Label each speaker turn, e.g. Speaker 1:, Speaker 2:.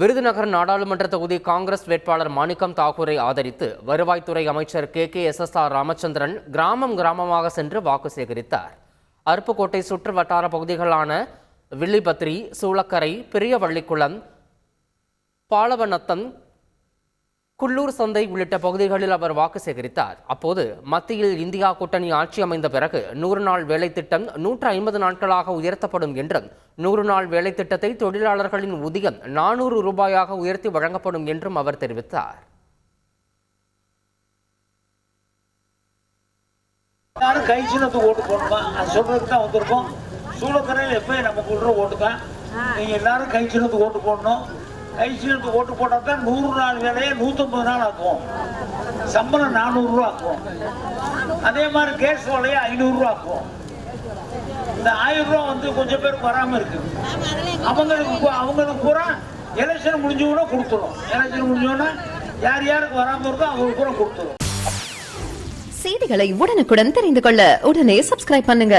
Speaker 1: விருதுநகர் நாடாளுமன்ற தொகுதி காங்கிரஸ் வேட்பாளர் மாணிக்கம் தாக்கூரை ஆதரித்து வருவாய்த்துறை அமைச்சர் K K S S R Ramachandran கிராமம் கிராமமாக சென்று வாக்கு சேகரித்தார். அருப்புக்கோட்டை சுற்று வட்டார பகுதிகளான வில்லிபத்ரி சூளக்கரை பெரியவள்ளிக்குளம் பாலவநத்தம் குள்ளூர் சந்தை உள்ளிட்ட பகுதிகளில் அவர் வாக்கு சேகரித்தார். அப்போது மத்தியில் இந்தியா கூட்டணி ஆட்சி அமைந்த பிறகு நூறு நாள் வேலை திட்டம் நூற்று ஐம்பது நாட்களாக உயர்த்தப்படும் என்றும் நூறு நாள் வேலை திட்டத்தை தொழிலாளர்களின் ஊதியம் நானூறு ரூபாயாக உயர்த்தி வழங்கப்படும் என்றும் அவர் தெரிவித்தார்.
Speaker 2: கை சின்னத்துக்கு ஓட்டு போடணுமா அது சொல்றதுக்கு தான் வந்திருக்கோம். சூளக்கரையில் எப்பயும் நம்ம கொடுற ஓட்டு தான் நீங்க எல்லாரும் கை சின்னத்துக்கு ஓட்டு போடணும். கை ஓட்டு போட்டால் தான் நூறு நாள் வேலையை நூற்றம்பது நாள் ஆக்குவோம். சம்பளம் நானூறுரூவா ஆக்குவோம். அதே மாதிரி கேஸ் வேலையை ஐநூறுரூவா ஆக்குவோம். இந்த ஆயிரம் ரூபா வந்து கொஞ்சம் பேர் வராமல் இருக்கு. அவங்களுக்கு அவங்களுக்கு பூரா எலெக்ஷன் முடிஞ்சவொடனே கொடுத்துரும். எலெக்ஷன் முடிஞ்சோன்னா யார் யாருக்கு வராமல் இருக்கோ அவங்களுக்கு பூரா கொடுத்துரும்.
Speaker 3: செய்திகளை உடனுக்குடன் தெரிந்து கொள்ள உடனே சப்ஸ்கிரைப் பண்ணுங்க.